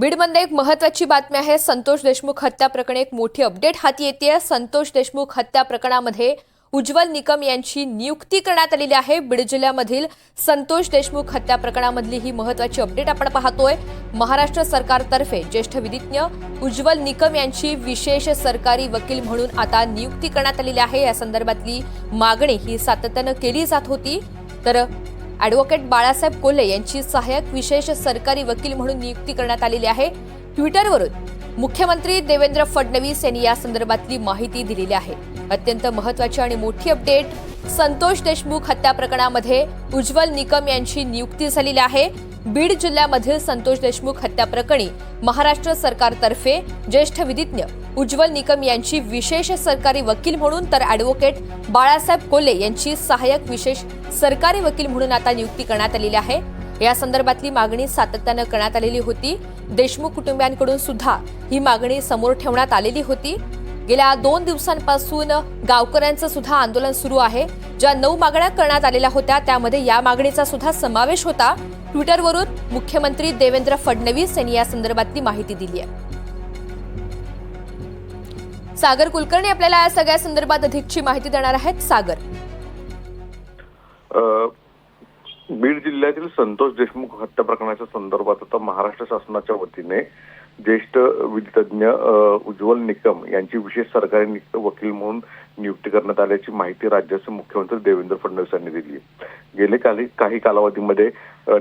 बीडमध्ये एक महत्वाची बातमी आहे. संतोष देशमुख हत्या प्रकरणी एक मोठी अपडेट हाती येते संतोष देशमुख हत्या प्रकरणामध्ये उज्ज्वल निकम यांची नियुक्ती करण्यात आलेली आहे. बीड जिल्ह्यामधील संतोष देशमुख हत्या प्रकरणामधली ही महत्वाची अपडेट आपण पाहतोय. महाराष्ट्र सरकारतर्फे ज्येष्ठ विधिज्ञ उज्ज्वल निकम यांची विशेष सरकारी वकील म्हणून आता नियुक्ती करण्यात आलेली आहे. या संदर्भातली मागणी ही सातत्यानं केली जात होती. तर ॲडव्होकेट बाळासाहेब कोल्हे यांची सहाय्यक विशेष सरकारी वकील म्हणून नियुक्ती करण्यात आलेली आहे. ट्विटरवरून मुख्यमंत्री देवेंद्र फडणवीस यांनी या संदर्भातली माहिती दिलेली आहे. अत्यंत महत्वाची आणि मोठी अपडेट संतोष देशमुख हत्या प्रकरणामध्ये उज्ज्वल निकम यांची नियुक्ती झालेली आहे. बीड जिल्ह्यामधील संतोष देशमुख हत्या प्रकरणी महाराष्ट्र सरकारतर्फे ज्येष्ठ विधिज्ञ उज्ज्वल निकम यांची विशेष सरकारी वकील म्हणून तर ॲडव्होकेट बाळासाहेब कोल्हे यांची सहाय्यक विशेष सरकारी वकील म्हणून आता नियुक्ती करण्यात आलेली आहे. या संदर्भातली मागणी सातत्यानं करण्यात आलेली होती. देशमुख कुटुंबियांकडून सुद्धा ही मागणी समोर ठेवण्यात आलेली होती. गेल्या दोन दिवसांपासून गावकऱ्यांचं सुद्धा आंदोलन सुरू आहे. ज्या नऊ मागण्या करण्यात आलेल्या होत्या त्यामध्ये या मागणीचा सुद्धा समावेश होता. ट्विटरवरून मुख्यमंत्री देवेंद्र फडणवीस यांनी या संदर्भातली माहिती दिली आहे. सागर कुलकर्णी आपल्याला या सगळ्या संदर्भात अधिकची माहिती देणार आहेत. सागर. अ, बीड जिल्ह्यातील संतोष देशमुख हत्या प्रकरणाच्या संदर्भात आता महाराष्ट्र शासनाच्या वतीने ज्येष्ठ विधितज्ञ उज्ज्वल निकम यांची विशेष सरकारी नियुक्त वकील म्हणून नियुक्ती करण्यात आल्याची माहिती राज्याचे मुख्यमंत्री देवेंद्र फडणवीस यांनी दिली. गेले काही काही कालावधीमध्ये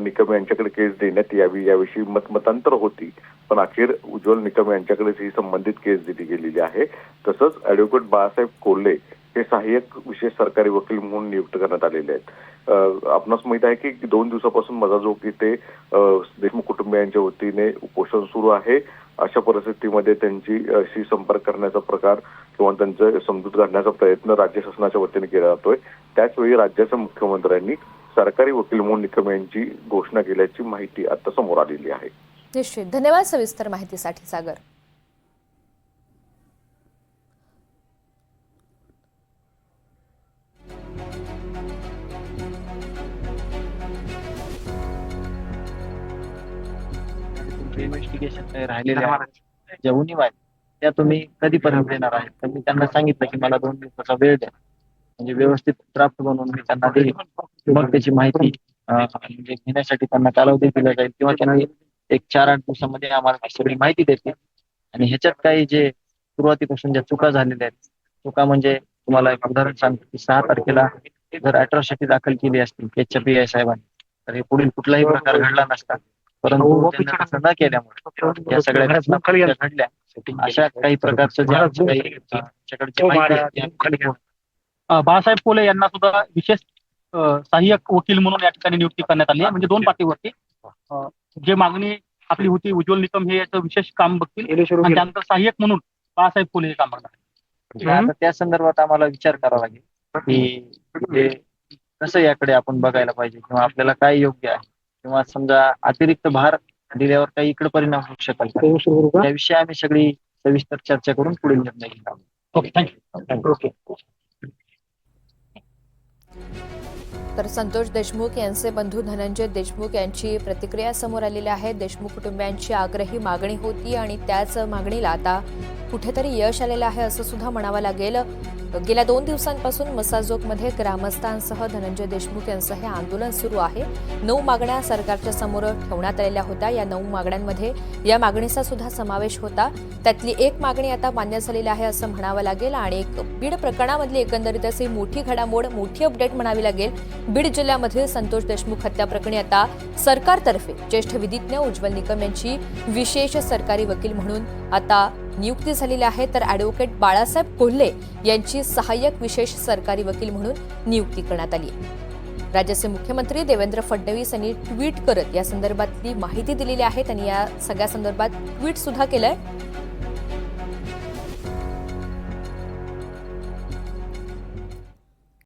निकम यांच्याकडे केस देण्यात यावी याविषयी मतमतांतर होती. पण अखेर उज्ज्वल निकम यांच्याकडेच ही संबंधित केस दिली गेलेली आहे. तसंच ॲडव्होकेट बाळासाहेब कोल्हे हे सहाय्यक विशेष सरकारी वकील म्हणून नियुक्त करण्यात आलेले आहेत. आपणास माहीत आहे की दोन दिवसापासून मजाजोग इथे ते देशमुख कुटुंबियांच्या वतीने उपोषण सुरू आहे. अशा परिस्थितीमध्ये त्यांची संपर्क करण्याचा प्रकार किंवा त्यांचं समजूत घालण्याचा प्रयत्न राज्य शासनाच्या वतीने केला जातोय. त्याचवेळी राज्याच्या मुख्यमंत्र्यांनी सरकारी वकील म्हणून निकम यांची घोषणा केल्याची माहिती आता समोर आलेली आहे. निश्चित. धन्यवाद सविस्तर माहितीसाठी सागर. इन्व्हेस्टिगेशन राहिलेले आहेत ज्या उणीव आहेत त्या तुम्ही कधीपर्यंत देणार आहेत तर मी त्यांना सांगितलं की मला दोन दिवसाचा वेळ द्या. म्हणजे व्यवस्थित ड्राफ्ट बनवून मी त्यांना देईल. मग त्याची माहिती म्हणजे घेण्यासाठी त्यांना कालावधी दिला जाईल किंवा त्यांनी एक चार आठ दिवसामध्ये आम्हाला सगळी माहिती देतील. आणि ह्याच्यात काही जे सुरुवातीपासून ज्या चुका झालेल्या आहेत चुका म्हणजे तुम्हाला एक उदाहरण सांगतो की सहा तारखेला जर अट्रॉसिटी दाखल केली असती एच पी आय साहेबांनी तर हे पुढील कुठलाही प्रकार घडला नसता. परंतु त्यांनी तसं न केल्यामुळे या सगळ्या घटना घडल्या. अशा काही प्रकारचं जे आमचं काही अं, आमच्याकडची माहिती आहे ती आम्ही घेऊन अ, बाळासाहेब कोले यांना सुद्धा विशेष अ, सहाय्यक वकील म्हणून या ठिकाणी नियुक्ती करण्यात आली आहे. म्हणजे दोन पातळीवरती अ, जे मागणी आपली होती उज्ज्वल निकम हे याचं विशेष काम बघतील. आणि त्यानंतर सहाय्यक म्हणून बाळासाहेब कोले हे काम करणार आता त्या संदर्भात आम्हाला विचार करावा लागेल की कसं याकडे आपण बघायला पाहिजे किंवा आपल्याला काय योग्य आहे? किंवा समजा अतिरिक्त भार दिल्यावर काही इकडे परिणाम होऊ शकेल का? याविषयी आम्ही सगळी सविस्तर चर्चा करून पुढील निर्णय घेणार आहोत. ओके थँक्यू ओके तर संतोष देशमुख यांचे बंधू धनंजय देशमुख यांची प्रतिक्रिया समोर आलेली आहे. देशमुख कुटुंबियांची आग्रही मागणी होती आणि त्याच मागणीला आता कुठेतरी यश आलेलं आहे असं सुद्धा म्हणावं लागेल. गेल्या दोन दिवसांपासून मसाजोगमध्ये ग्रामस्थांसह धनंजय देशमुख यांचं हे आंदोलन सुरू आहे. नऊ मागण्या सरकारच्या समोर ठेवण्यात आलेल्या होत्या. या नऊ मागण्यांमध्ये या मागणीचा सुद्धा समावेश होता. त्यातली एक मागणी आता मान्य झालेली आहे असं म्हणावं लागेल आणि एक बीड प्रकरणामधली एकंदरीतच ही मोठी घडामोड मोठी अपडेट म्हणावी लागेल. बीड जिल्ह्यामधील संतोष देशमुख हत्या प्रकरणी आता सरकारतर्फे ज्येष्ठ विधिज्ञ उज्ज्वल निकम यांची विशेष सरकारी वकील म्हणून आता नियुक्ती झालेली आहे तर ॲडव्होकेट बाळासाहेब कोल्हे यांची सहाय्यक विशेष सरकारी वकील म्हणून नियुक्ती करण्यात आली आहे. राज्याचे मुख्यमंत्री देवेंद्र फडणवीस यांनी ट्विट करत या संदर्भातली माहिती दिलेली आहे. त्यांनी या सगळ्या संदर्भात ट्विट सुद्धा केलंय.